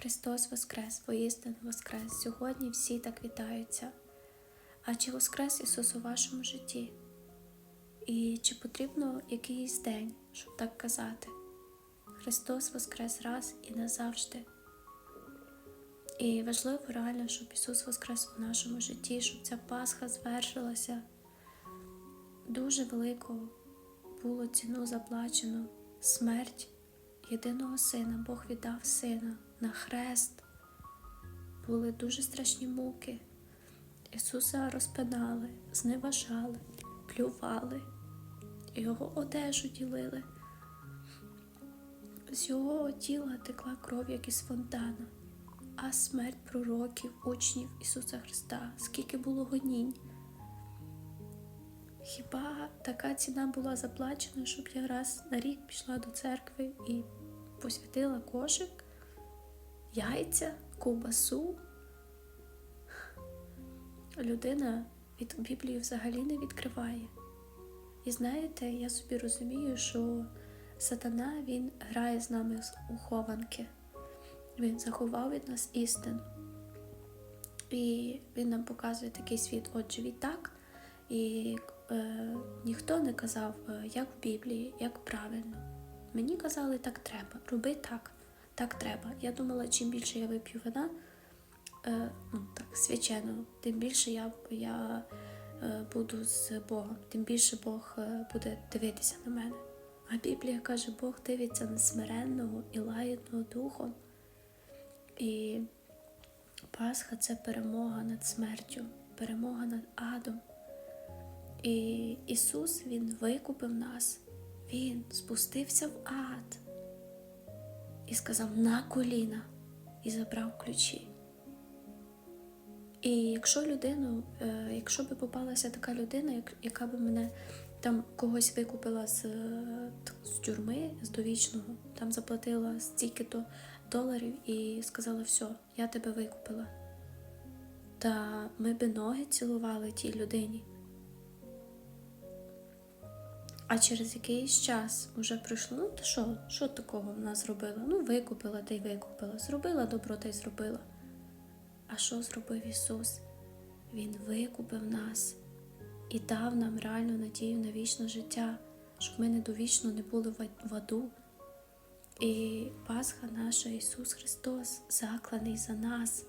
Христос Воскрес, воістину Воскрес. Сьогодні всі так вітаються. А чи Воскрес Ісус у вашому житті? І чи потрібно якийсь день, щоб так казати? Христос Воскрес раз і назавжди. І важливо реально, щоб Ісус Воскрес у нашому житті, щоб ця Пасха звершилася. Дуже велику було ціну заплачено смерть єдиного сина. Бог віддав сина на хрест. Були дуже страшні муки. Ісуса розпинали, зневажали, плювали, його одежу ділили. З його тіла текла кров, як із фонтана, а смерть пророків, учнів Ісуса Христа, скільки було гонінь. Хіба така ціна була заплачена, щоб я раз на рік пішла до церкви і посвятила кошик, яйця, ковбасу? Людина від Біблії взагалі не відкриває. І знаєте, я собі розумію, що сатана він грає з нами з ухованки. Він заховав від нас істину. І він нам показує такий світ, от живіть. І е, ніхто не казав, е, як в Біблії, як правильно. Мені казали, так треба, роби так, так треба. Я думала, чим більше я вип'ю вина, е, ну так, свяченого, тим більше я, я е, буду з Богом, тим більше Бог е, буде дивитися на мене. А Біблія каже, Бог дивиться на смиренного і лагідного духом. І Пасха це перемога над смертю, перемога над адом. І Ісус Він викупив нас, Він спустився в ад і сказав на коліна і забрав ключі. І якщо людину, е, якщо би попалася така людина, яка би мене там когось викупила з, е, з тюрми, з довічного, там заплатила стільки-то доларів і сказала, все, я тебе викупила. Та ми би ноги цілували тій людині. А через якийсь час вже пройшло, ну то що, що такого вона зробила? Ну, викупила та й викупила, зробила добро та й зробила. А що зробив Ісус? Він викупив нас і дав нам реальну надію на вічне життя, щоб ми недовічно не були в аду. І Пасха наша Ісус Христос закланий за нас.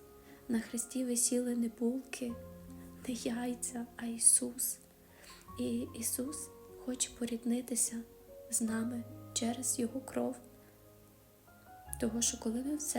На Христі висіли не булки, не яйця, а Ісус. І Ісус хоче поріднитися з нами через Його кров. Того, що коли ми в